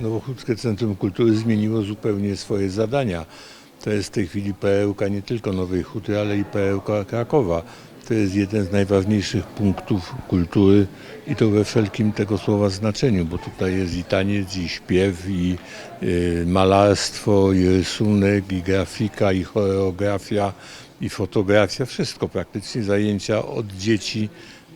Nowochódzkie Centrum Kultury zmieniło zupełnie swoje zadania. To jest w tej chwili perełka nie tylko Nowej Huty, ale i perełka Krakowa. To jest jeden z najważniejszych punktów kultury i to we wszelkim tego słowa znaczeniu, bo tutaj jest i taniec, i śpiew, i y, malarstwo, i rysunek, i grafika, i choreografia, i fotografia, wszystko praktycznie zajęcia od dzieci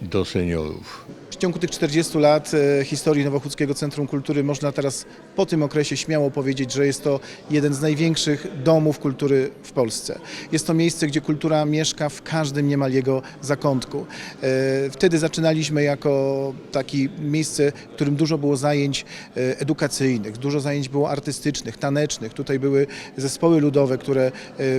do seniorów. Ciągu tych 40 lat e, historii Nowochódzkiego Centrum Kultury można teraz po tym okresie śmiało powiedzieć, że jest to jeden z największych domów kultury w Polsce. Jest to miejsce, gdzie kultura mieszka w każdym niemal jego zakątku. E, Wtedy zaczynaliśmy jako takie miejsce, w którym dużo było zajęć e, edukacyjnych, dużo zajęć było artystycznych, tanecznych. Tutaj były zespoły ludowe, które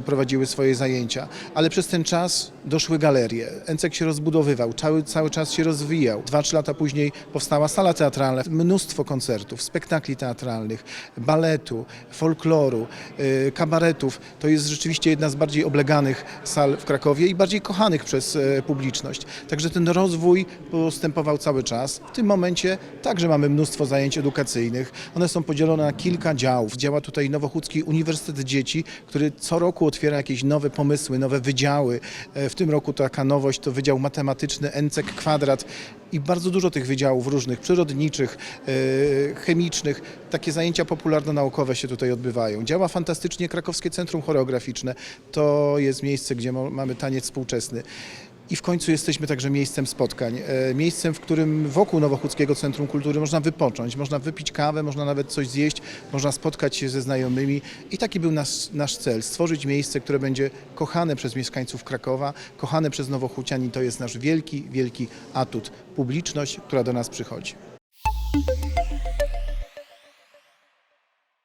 prowadziły swoje zajęcia. Ale przez ten czas doszły galerie. Encek się rozbudowywał, cały, cały czas się rozwijał. Dwa, lata później powstała sala teatralna, mnóstwo koncertów, spektakli teatralnych, baletu, folkloru, y, kabaretów. To jest rzeczywiście jedna z bardziej obleganych sal w Krakowie i bardziej kochanych przez e, publiczność. Także ten rozwój postępował cały czas. W tym momencie także mamy mnóstwo zajęć edukacyjnych. One są podzielone na kilka działów. Działa tutaj Nowochódzki Uniwersytet Dzieci, który co roku otwiera jakieś nowe pomysły, nowe wydziały. E, W tym roku taka nowość to Wydział Matematyczny Encek Kwadrat i bardzo dużo tych wydziałów różnych, przyrodniczych, e, chemicznych. Takie zajęcia popularno-naukowe się tutaj odbywają. Działa fantastycznie Krakowskie Centrum Choreograficzne. To jest miejsce, gdzie mamy taniec współczesny. I w końcu jesteśmy także miejscem spotkań, e, miejscem, w którym wokół Nowochódzkiego Centrum Kultury można wypocząć, można wypić kawę, można nawet coś zjeść, można spotkać się ze znajomymi. I taki był nasz, nasz cel, stworzyć miejsce, które będzie kochane przez mieszkańców Krakowa, kochane przez Nowochódzian i to jest nasz wielki, wielki atut, publiczność, która do nas przychodzi.